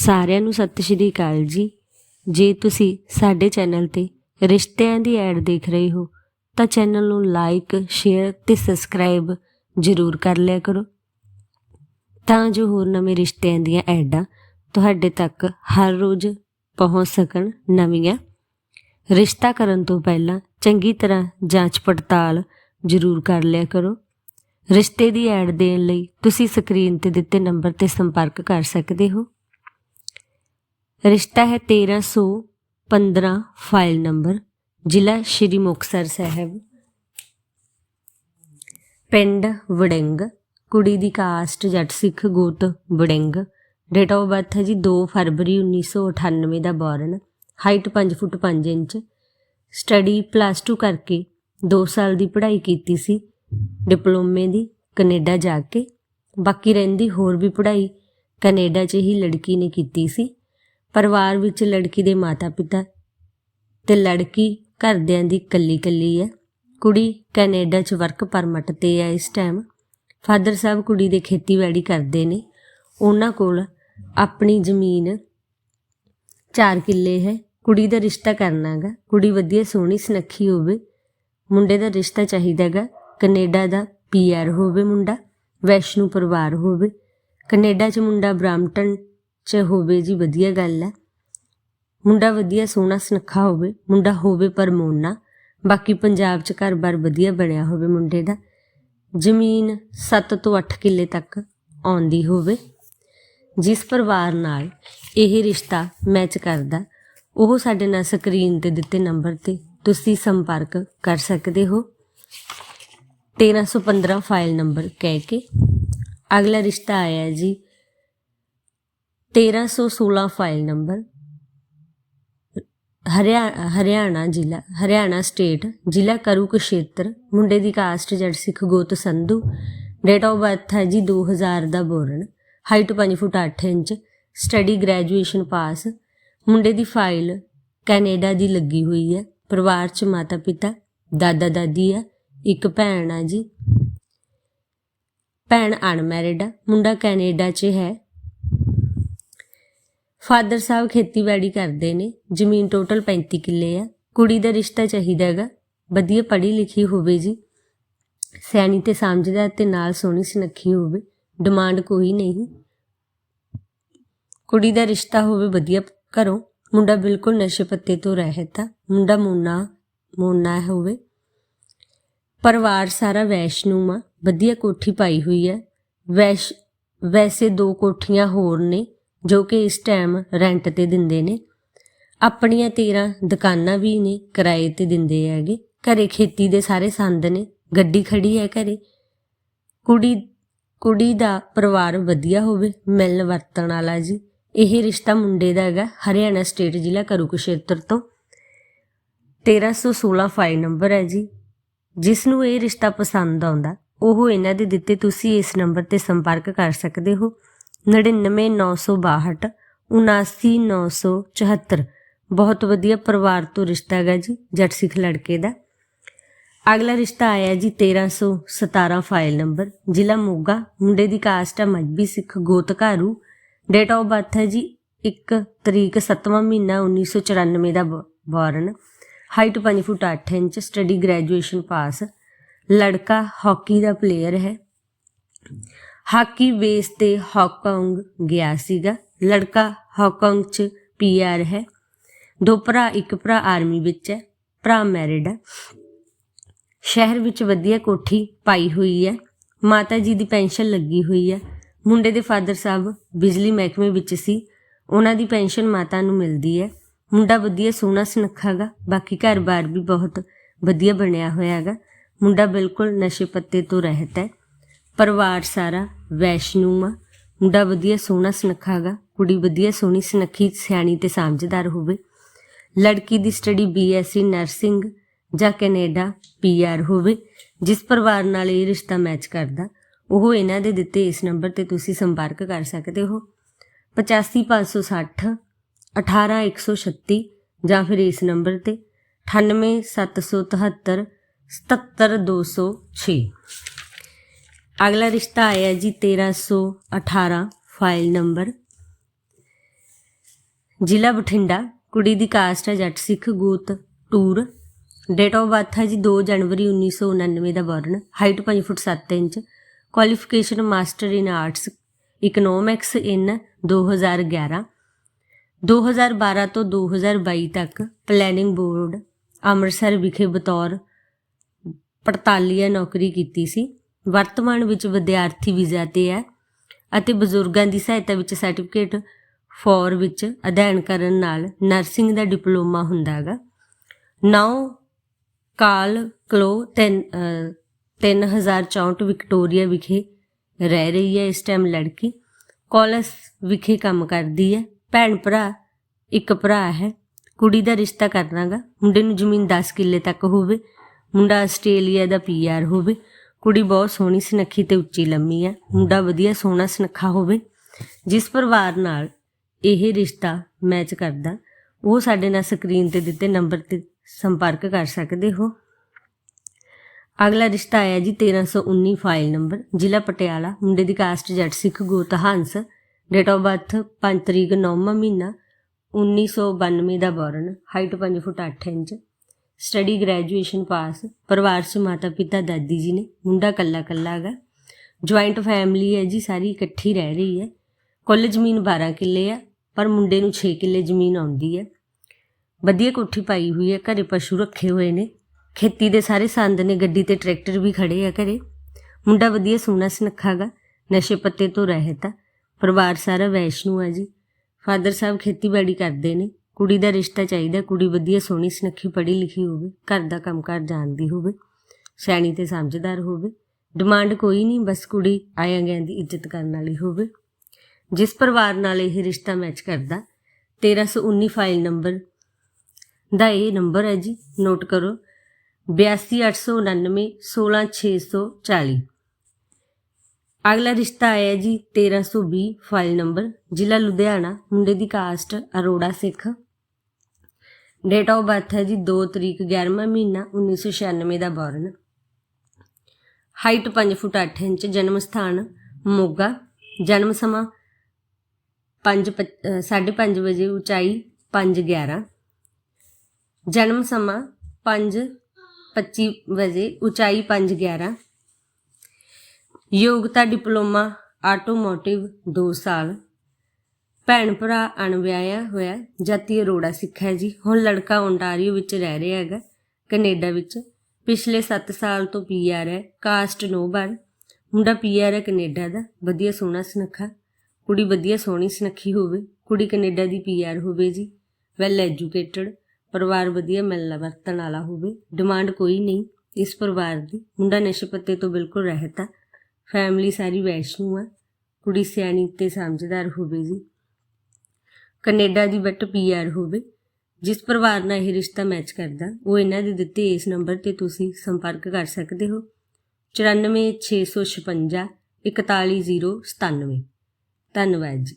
ਸਾਰਿਆਂ ਨੂੰ ਸਤਿ ਸ਼੍ਰੀ ਅਕਾਲ ਜੀ। ਜੇ ਤੁਸੀਂ ਸਾਡੇ ਚੈਨਲ ਤੇ ਰਿਸ਼ਤਿਆਂ ਦੀ ਐਡ ਦੇਖ ਰਹੇ ਹੋ, ਤਾਂ ਚੈਨਲ ਨੂੰ ਲਾਈਕ ਸ਼ੇਅਰ ਤੇ ਸਬਸਕ੍ਰਾਈਬ ਜ਼ਰੂਰ ਕਰ ਲਿਆ ਕਰੋ। ਤਾਂ ਜੋ ਹੋਰ ਨਵੇਂ ਰਿਸ਼ਤਿਆਂ ਦੀਆਂ ਐਡਾਂ ਤੁਹਾਡੇ ਤੱਕ ਹਰ ਰੋਜ਼ ਪਹੁੰਚ ਸਕਣ ਨਵੀਆਂ। ਰਿਸ਼ਤਾ ਕਰਨ ਤੋਂ ਪਹਿਲਾਂ ਚੰਗੀ ਤਰ੍ਹਾਂ ਜਾਂਚ ਪੜਤਾਲ ਜ਼ਰੂਰ ਕਰ ਲਿਆ ਕਰੋ। ਰਿਸ਼ਤੇ ਦੀ ਐਡ ਦੇਣ ਲਈ ਤੁਸੀਂ ਸਕਰੀਨ ਤੇ ਦਿੱਤੇ ਨੰਬਰ ਤੇ ਸੰਪਰਕ ਕਰ ਸਕਦੇ ਹੋ। ਰਿਸ਼ਤਾ ਹੈ 1315 ਫਾਈਲ ਨੰਬਰ, ਜ਼ਿਲ੍ਹਾ ਸ਼੍ਰੀ ਮੁਕਤਸਰ ਸਾਹਿਬ। ਪਿੰਡ ਵੜਿੰਗ, ਕੁੜੀ ਦੀ ਕਾਸਟ ਜੱਟ ਸਿੱਖ ਗੋਤ ਵੜਿੰਗ। ਡੇਟ ਆਫ ਬਰਥ ਹੈ ਜੀ 2 ਫਰਵਰੀ 1998 ਦਾ born height 5 foot 5 inch. Study plus 2 ਕਰਕੇ 2 ਸਾਲ ਦੀ ਪੜ੍ਹਾਈ ਕੀਤੀ ਸੀ, ਡਿਪਲੋਮੇ ਦੀ ਕੈਨੇਡਾ ਜਾ ਕੇ। ਬਾਕੀ ਰਹਿੰਦੀ ਹੋਰ ਵੀ ਪੜ੍ਹਾਈ ਕੈਨੇਡਾ 'ਚ ਹੀ ਲੜਕੀ ਨੇ ਕੀਤੀ ਸੀ। ਪਰਿਵਾਰ ਵਿੱਚ ਲੜਕੀ ਦੇ ਮਾਤਾ-ਪਿਤਾ ਤੇ ਲੜਕੀ ਘਰਦਿਆਂ ਦੀ ਕੱਲੀ-ਕੱਲੀ ਹੈ। ਕੁੜੀ ਕੈਨੇਡਾ 'ਚ ਵਰਕ ਪਰਮਿਟ ਤੇ ਹੈ ਇਸ ਟਾਈਮ ਫਾਦਰ ਸਾਹਿਬ ਕੁੜੀ ਦੇ ਖੇਤੀਬਾੜੀ ਕਰਦੇ ਨੇ। ਉਹਨਾਂ ਕੋਲ ਆਪਣੀ ਜ਼ਮੀਨ 4 ਕਿੱਲੇ ਹੈ। ਕੁੜੀ ਦਾ ਰਿਸ਼ਤਾ ਕਰਨਾਗਾ ਕੁੜੀ ਵਧੀਆ ਸੋਹਣੀ ਸੁਨੱਖੀ ਹੋਵੇ। ਮੁੰਡੇ ਦਾ ਰਿਸ਼ਤਾ ਚਾਹੀਦਾਗਾ ਕੈਨੇਡਾ ਦਾ ਪੀਆਰ ਹੋਵੇ ਮੁੰਡਾ। ਵੈਸ਼ਨੂ ਪਰਿਵਾਰ ਹੋਵੇ। ਕੈਨੇਡਾ 'ਚ ਮੁੰਡਾ ਬ੍ਰਾਮਟਨ 'ਚ ਹੋਵੇ ਜੀ, ਵਧੀਆ ਗੱਲ ਹੈ। ਮੁੰਡਾ ਵਧੀਆ, ਸੋਹਣਾ, ਸੁਨੱਖਾ ਹੋਵੇ, ਮੁੰਡਾ ਹੋਵੇ ਪਰ ਮੋਨਾ। ਬਾਕੀ ਪੰਜਾਬ 'ਚ ਘਰ-ਬਾਰ ਵਧੀਆ ਬਣਿਆ ਹੋਵੇ ਮੁੰਡੇ ਦਾ। ਜ਼ਮੀਨ 7 ਤੋਂ 8 ਕਿੱਲੇ ਤੱਕ ਆਉਂਦੀ ਹੋਵੇ। ਜਿਸ ਪਰਿਵਾਰ ਨਾਲ ਇਹ ਰਿਸ਼ਤਾ ਮੈਚ ਕਰਦਾ, ਉਹ ਸਾਡੇ ਨਾਲ ਸਕਰੀਨ ਤੇ ਦਿੱਤੇ ਨੰਬਰ ਤੇ ਤੁਸੀਂ ਸੰਪਰਕ ਕਰ ਸਕਦੇ ਹੋ। 1315 ਫਾਈਲ ਨੰਬਰ ਕਹਿ ਕੇ। ਅਗਲਾ ਰਿਸ਼ਤਾ ਆਇਆ ਜੀ 1316 ਫਾਈਲ ਨੰਬਰ ਹਰਿਆਣਾ ਹਰਿਆਣਾ ਜ਼ਿਲ੍ਹਾ, ਹਰਿਆਣਾ ਸਟੇਟ, ਜ਼ਿਲ੍ਹਾ ਕਰੂਕਸ਼ੇਤਰ ਮੁੰਡੇ ਦੀ ਕਾਸਟ ਜੱਟ ਸਿੱਖ ਗੋਤ ਸੰਧੂ ਡੇਟ ਆਫ ਬਰਥ ਹੈ ਜੀ 2000 ਦਾ born height 5 foot 8 inch study graduation pass ਮੁੰਡੇ ਦੀ ਫਾਈਲ ਕੈਨੇਡਾ ਦੀ ਲੱਗੀ ਹੋਈ ਹੈ, ਪਰਿਵਾਰ 'ਚ ਮਾਤਾ ਪਿਤਾ, ਦਾਦਾ ਦਾਦੀ ਹੈ, ਇੱਕ ਭੈਣ ਆ ਜੀ, ਭੈਣ ਅਨਮੈਰਿਡ ਆ ਮੁੰਡਾ ਕੈਨੇਡਾ 'ਚ ਹੈ ਫਾਦਰ ਸਾਹਿਬ ਖੇਤੀਬਾੜੀ ਕਰਦੇ ਨੇ, ਜ਼ਮੀਨ ਟੋਟਲ 35 ਕਿੱਲੇ ਆ। ਕੁੜੀ ਦਾ ਰਿਸ਼ਤਾ ਚਾਹੀਦਾ ਹੈਗਾ। ਵਧੀਆ ਪੜ੍ਹੀ ਲਿਖੀ ਹੋਵੇ ਜੀ। ਸਿਆਣੀ ਤੇ ਸਮਝਦਾ ਤੇ ਨਾਲ ਸੋਹਣੀ ਸੁਨੱਖੀ ਹੋਵੇ। ਡਿਮਾਂਡ ਕੋਈ ਨਹੀਂ। ਕੁੜੀ ਦਾ ਰਿਸ਼ਤਾ ਹੋਵੇ ਵਧੀਆ ਘਰੋਂ। ਮੁੰਡਾ ਬਿਲਕੁਲ ਨਸ਼ੇ ਪੱਤੇ ਤੋਂ ਰਹਿਤ ਆ। ਮੁੰਡਾ ਮੋਨਾ ਮੋਨਾ ਹੋਵੇ। ਪਰਿਵਾਰ ਸਾਰਾ ਵੈਸ਼ਨੂ ਆ। ਵਧੀਆ ਕੋਠੀ ਪਾਈ ਹੋਈ ਹੈ ਵੈਸ਼, ਵੈਸੇ ਦੋ ਕੋਠੀਆਂ ਹੋਰ ਨੇ। ਜੋ ਕਿ ਇਸ ਟਾਈਮ ਰੈਂਟ ਤੇ ਦਿੰਦੇ ਨੇ। ਆਪਣੀਆਂ 13 ਦੁਕਾਨਾਂ ਵੀ ਨੇ ਕਿਰਾਏ ਤੇ ਦਿੰਦੇ ਹੈਗੇ। ਘਰੇ ਖੇਤੀ ਦੇ ਸਾਰੇ ਸੰਦ ਨੇ, ਗੱਡੀ ਖੜੀ ਹੈ ਘਰੇ। ਕੁੜੀ ਕੁੜੀ ਦਾ ਪਰਿਵਾਰ ਵਧੀਆ ਹੋਵੇ, ਮਿਲਣ ਵਰਤਣ ਵਾਲਾ ਜੀ। ਇਹ ਰਿਸ਼ਤਾ ਮੁੰਡੇ ਦਾ ਹੈਗਾ, ਹਰਿਆਣਾ ਸਟੇਟ ਜ਼ਿਲ੍ਹਾ ਕਰੂਕਸ਼ੇਤਰ ਤੋਂ। 1316 ਫਾਈਲ ਨੰਬਰ ਹੈ ਜੀ। ਜਿਸ ਨੂੰ ਇਹ ਰਿਸ਼ਤਾ ਪਸੰਦ ਆਉਂਦਾ, ਉਹ ਇਹਨਾਂ ਦੇ ਦਿੱਤੇ ਤੁਸੀਂ ਇਸ ਨੰਬਰ ਤੇ ਸੰਪਰਕ ਕਰ ਸਕਦੇ ਹੋ। 99962 79974 ਬਹੁਤ ਵਧੀਆ ਪਰਿਵਾਰ ਤੋਂ ਰਿਸ਼ਤਾ ਹੈਗਾ ਜੀ, ਜੱਟ ਸਿੱਖ ਲੜਕੇ ਦਾ। ਅਗਲਾ ਰਿਸ਼ਤਾ ਆਇਆ ਜੀ 1317 ਫਾਈਲ ਨੰਬਰ, ਜ਼ਿਲ੍ਹਾ ਮੋਗਾ। ਮੁੰਡੇ ਦੀ ਕਾਸਟ ਹੈ ਮਜਬੀ ਸਿੱਖ ਗੋਤਕਾਰੂ ਡੇਟ ਆਫ ਬਰਥ ਹੈ ਜੀ 1 ਤਰੀਕ 7ਵਾਂ ਮਹੀਨਾ 1994 ਦਾ born height 5 foot 8 inch study graduation pass ਲੜਕਾ ਹਾਕੀ ਦਾ ਪਲੇਅਰ ਹੈ। ਹਾਕੀ ਬੇਸ ਤੇ ਹਾਂਗਕਾਂਗ ਗਿਆ ਸੀਗਾ। ਲੜਕਾ ਹਾਂਗਕਾਂਗ ਚ ਪੀਆਰ ਹੈ। ਦੋ ਭਰਾ, ਇੱਕ ਭਰਾ ਆਰਮੀ ਵਿੱਚ ਹੈ, ਭਰਾ ਮੈਰਿਡ ਹੈ। ਸ਼ਹਿਰ ਵਿੱਚ ਵਧੀਆ ਕੋਠੀ ਪਾਈ ਹੋਈ ਹੈ। ਮਾਤਾ ਜੀ ਦੀ ਪੈਨਸ਼ਨ ਲੱਗੀ ਹੋਈ ਹੈ। ਮੁੰਡੇ ਦੇ ਫਾਦਰ ਸਾਹਿਬ ਬਿਜਲੀ ਮਹਿਕਮੇ ਵਿੱਚ ਸੀ। ਉਹਨਾਂ ਦੀ ਪੈਨਸ਼ਨ ਮਾਤਾ ਨੂੰ ਮਿਲਦੀ ਹੈ। ਮੁੰਡਾ ਵਧੀਆ ਸੋਹਣਾ ਸੁਨੱਖਾਗਾ ਬਾਕੀ ਘਰ-ਬਾਰ ਵੀ ਬਹੁਤ ਵਧੀਆ ਬਣਿਆ ਹੋਇਆ ਹੈਗਾ ਮੁੰਡਾ ਬਿਲਕੁਲ ਨਸ਼ੇ ਪੱਤੇ ਤੋਂ ਰਹਿਤ ਹੈ। ਪਰਿਵਾਰ ਸਾਰਾ ਵੈਸ਼ਨੂ ਆ ਮੁੰਡਾ ਵਧੀਆ ਸੋਹਣਾ ਸੁਨੱਖਾਗਾ ਕੁੜੀ ਵਧੀਆ ਸੋਹਣੀ ਸੁਨੱਖੀ, ਸਿਆਣੀ ਤੇ ਸਮਝਦਾਰ ਹੋਵੇ। ਲੜਕੀ ਦੀ ਸਟੱਡੀ ਬੀਐਸਸੀ ਨਰਸਿੰਗ ਜਾਂ ਕੈਨੇਡਾ ਪੀਆਰ ਹੋਵੇ, ਜਿਸ ਪਰਿਵਾਰ ਨਾਲ ਇਹ ਰਿਸ਼ਤਾ ਮੈਚ ਕਰਦਾ। ਉਹ ਇਹਨਾਂ ਦੇ ਦਿੱਤੇ ਇਸ ਨੰਬਰ ਤੇ ਤੁਸੀਂ ਸੰਪਰਕ ਕਰ ਸਕਦੇ ਹੋ। 85560 18136 ਜਾਂ ਫਿਰ ਇਸ ਨੰਬਰ ਤੇ 98773 77206 ਅਗਲਾ ਰਿਸ਼ਤਾ ਆਇਆ ਜੀ 1318 ਫਾਈਲ ਨੰਬਰ ਜ਼ਿਲ੍ਹਾ ਬਠਿੰਡਾ, ਕੁੜੀ ਦੀ ਕਾਸਟ ਹੈ ਜੱਟ ਸਿੱਖ ਗੋਤ ਟੂਰ। ਡੇਟ ਆਫ ਬਰਥ ਹੈ ਜੀ 2 ਜਨਵਰੀ 1999 ਦਾ born height 5 foot 7 inch. Qualification master in arts economics in 2011 2012 ਤੋਂ 2022 ਤੱਕ ਪਲੈਨਿੰਗ ਬੋਰਡ ਅੰਮ੍ਰਿਤਸਰ ਵਿਖੇ ਬਤੌਰ ਪੜਤਾਲੀਆ ਨੌਕਰੀ ਕੀਤੀ ਸੀ। ਵਰਤਮਾਨ ਵਿੱਚ ਵਿਦਿਆਰਥੀ ਵੀਜ਼ਾ ਤੇ ਹੈ ਅਤੇ ਬਜ਼ੁਰਗਾਂ ਦੀ ਸਹਾਇਤਾ ਵਿੱਚ ਸਰਟੀਫਿਕੇਟ ਫੋਰ ਵਿੱਚ ਅਧਿਐਨ ਕਰਨ ਨਾਲ ਨਰਸਿੰਗ ਦਾ ਡਿਪਲੋਮਾ ਹੁੰਦਾ ਹੈਗਾ। ਨਾਓ ਕਾਲ ਕਲੋ 3 3064 ਵਿਕਟੋਰੀਆ ਵਿਖੇ ਰਹਿ ਰਹੀ ਹੈ ਇਸ ਟਾਈਮ ਲੜਕੀ। ਕਾਲਜ ਵਿਖੇ ਕੰਮ ਕਰਦੀ ਹੈ। ਭੈਣ ਭਰਾ, ਇੱਕ ਭਰਾ ਹੈ। ਕੁੜੀ ਦਾ ਰਿਸ਼ਤਾ ਕਰਨਾਗਾ ਮੁੰਡੇ ਨੂੰ ਜ਼ਮੀਨ 10 ਕਿੱਲੇ ਤੱਕ ਹੋਵੇ। ਮੁੰਡਾ ਆਸਟ੍ਰੇਲੀਆ ਦਾ ਪੀਆਰ ਹੋਵੇ। ਕੁੜੀ ਬਹੁਤ ਸੋਹਣੀ ਸੁਨੱਖੀ ਤੇ ਉੱਚੀ ਲੰਮੀ ਹੈ। ਮੁੰਡਾ ਵਧੀਆ ਸੋਹਣਾ ਸੁਨੱਖਾ ਹੋਵੇ, ਜਿਸ ਪਰਿਵਾਰ ਨਾਲ ਇਹ ਰਿਸ਼ਤਾ ਮੈਚ ਕਰਦਾ, ਉਹ ਸਾਡੇ ਨਾਲ ਸਕਰੀਨ ਤੇ ਦਿੱਤੇ ਨੰਬਰ ਤੇ ਸੰਪਰਕ ਕਰ ਸਕਦੇ ਹੋ। ਅਗਲਾ ਰਿਸ਼ਤਾ ਆਇਆ ਜੀ 1319 ਫਾਈਲ ਨੰਬਰ ਜ਼ਿਲ੍ਹਾ ਪਟਿਆਲਾ। ਮੁੰਡੇ ਦੀ ਕਾਸਟ ਜੱਟ ਸਿੱਖ ਗੋਤ ਹੰਸ। ਡੇਟ ਆਫ ਬਰਥ 5 ਤਰੀਕ 9ਵਾਂ ਮਹੀਨਾ 1992 ਦਾ born height 5 foot 8 inch. Study graduation pass ਪਰਿਵਾਰ 'ਚ ਮਾਤਾ ਪਿਤਾ, ਦਾਦੀ ਜੀ ਨੇ, ਮੁੰਡਾ ਕੱਲਾ ਕੱਲਾ ਹੈਗਾ। ਜੁਆਇੰਟ ਫੈਮਿਲੀ ਹੈ ਜੀ, ਸਾਰੀ ਇਕੱਠੀ ਰਹਿ ਰਹੀ ਹੈ। ਕੁੱਲ ਜ਼ਮੀਨ 12 ਕਿੱਲੇ ਆ, ਪਰ ਮੁੰਡੇ ਨੂੰ 6 ਕਿੱਲੇ ਜ਼ਮੀਨ ਆਉਂਦੀ ਹੈ। ਵਧੀਆ ਕੋਠੀ ਪਾਈ ਹੋਈ ਹੈ, ਘਰੇ ਪਸ਼ੂ ਰੱਖੇ ਹੋਏ ਨੇ। ਖੇਤੀ ਦੇ ਸਾਰੇ ਸੰਦ ਨੇ, ਗੱਡੀ ਤੇ ਟਰੈਕਟਰ ਵੀ ਖੜੇ ਆ ਘਰੇ। ਮੁੰਡਾ ਵਧੀਆ ਸੋਹਣਾ ਸੁਨੱਖਾ ਗਾ ਨਸ਼ੇ ਪੱਤੇ ਤੋਂ ਰਹਿਤ ਆ। ਪਰਿਵਾਰ ਸਾਰਾ ਵੈਸ਼ਨੂ ਆ ਜੀ। ਫਾਦਰ ਸਾਹਿਬ ਖੇਤੀਬਾੜੀ ਕਰਦੇ ਨੇ। ਕੁੜੀ ਦਾ ਰਿਸ਼ਤਾ ਚਾਹੀਦਾ, ਕੁੜੀ ਵਧੀਆ ਸੋਹਣੀ ਸੁਨੱਖੀ ਪੜ੍ਹੀ ਲਿਖੀ ਹੋਵੇ, ਘਰ ਦਾ ਕੰਮਕਾਰ ਜਾਣਦੀ ਹੋਵੇ, ਸਿਆਣੀ ਤੇ ਸਮਝਦਾਰ ਹੋਵੇ ਡਿਮਾਂਡ ਕੋਈ ਨਹੀਂ, ਬਸ ਕੁੜੀ ਆਇਆਂ ਗਿਆਂ ਦੀ ਇੱਜ਼ਤ ਕਰਨ ਵਾਲੀ ਹੋਵੇ। ਜਿਸ ਪਰਿਵਾਰ ਨਾਲ ਇਹ ਰਿਸ਼ਤਾ ਮੈਚ ਕਰਦਾ 1319 ਫਾਈਲ ਨੰਬਰ ਦਾ ਇਹ ਨੰਬਰ ਹੈ ਜੀ ਨੋਟ ਕਰੋ 8289 16640 ਅਗਲਾ ਰਿਸ਼ਤਾ ਆਇਆ ਜੀ 1320 ਫਾਈਲ ਨੰਬਰ ਜ਼ਿਲ੍ਹਾ ਲੁਧਿਆਣਾ, ਮੁੰਡੇ ਦੀ caste Arora Sikh. Date of birth ਹੈ ਜੀ 2 ਤਰੀਕ 11ਵਾਂ ਮਹੀਨਾ 1996 ਦਾ ਬੋਰਨ। ਹਾਈਟ 5 ਫੁੱਟ 8 ਇੰਚ, ਜਨਮ ਸਥਾਨ ਮੋਗਾ। ਜਨਮ ਸਮਾਂ 5 5:30 ਵਜੇ, ਉਚਾਈ 5:11 ਜਨਮ ਸਮਾਂ 5:25 ਵਜੇ, ਉਚਾਈ 5:11 ਯੋਗਤਾ, ਡਿਪਲੋਮਾ ਆਟੋਮੋਟਿਵ 2 ਸਾਲ। ਭੈਣ ਭਰਾ ਅਣਵਿਆਹਿਆ ਹੋਇਆ ਜਾਤੀ ਅਰੋੜਾ ਸਿੱਖ ਹੈ ਜੀ। ਹੁਣ ਲੜਕਾ ਓਨਟਾਰੀਓ ਵਿੱਚ ਰਹਿ ਰਿਹਾ ਹੈਗਾ, ਕੈਨੇਡਾ ਵਿੱਚ। ਪਿਛਲੇ 7 ਸਾਲ ਤੋਂ ਪੀਆਰ ਹੈ, ਕਾਸਟ ਨੋ ਬਰ ਮੁੰਡਾ ਪੀਆਰ ਹੈ ਕੈਨੇਡਾ ਦਾ, ਵਧੀਆ ਸੋਹਣਾ ਸੁਨੱਖਾ। ਕੁੜੀ ਵਧੀਆ ਸੋਹਣੀ ਸੁਨੱਖੀ ਹੋਵੇ, ਕੁੜੀ ਕੈਨੇਡਾ ਦੀ ਪੀਆਰ ਹੋਵੇ ਜੀ। ਵੈਲ ਐਜੂਕੇਟਡ ਪਰਿਵਾਰ ਵਧੀਆ ਮਿਲਣਾ ਵਰਤਣ ਵਾਲਾ ਹੋਵੇ ਡਿਮਾਂਡ ਕੋਈ ਨਹੀਂ। ਇਸ ਪਰਿਵਾਰ ਦੀ, ਮੁੰਡਾ ਨਸ਼ੇ ਪੱਤੇ ਤੋਂ ਬਿਲਕੁਲ ਰਹਿਤ। ਆ ਫੈਮਿਲੀ ਸਾਰੀ ਵੈਸ਼ਨੂ ਆ। ਕੁੜੀ ਸਿਆਣੀ ਤੇ ਸਮਝਦਾਰ ਹੋਵੇ ਜੀ। ਕੈਨੇਡਾ ਦੀ ਬਟ ਪੀਆਰ ਹੋਵੇ, ਜਿਸ ਪਰਿਵਾਰ ਨਾਲ ਇਹ ਰਿਸ਼ਤਾ ਮੈਚ ਕਰਦਾ, ਉਹ ਇਹਨਾਂ ਦੇ ਦਿੱਤੇ ਇਸ ਨੰਬਰ ਤੇ ਤੁਸੀਂ ਸੰਪਰਕ ਕਰ ਸਕਦੇ ਹੋ। 94656 41097 ਧੰਨਵਾਦ ਜੀ।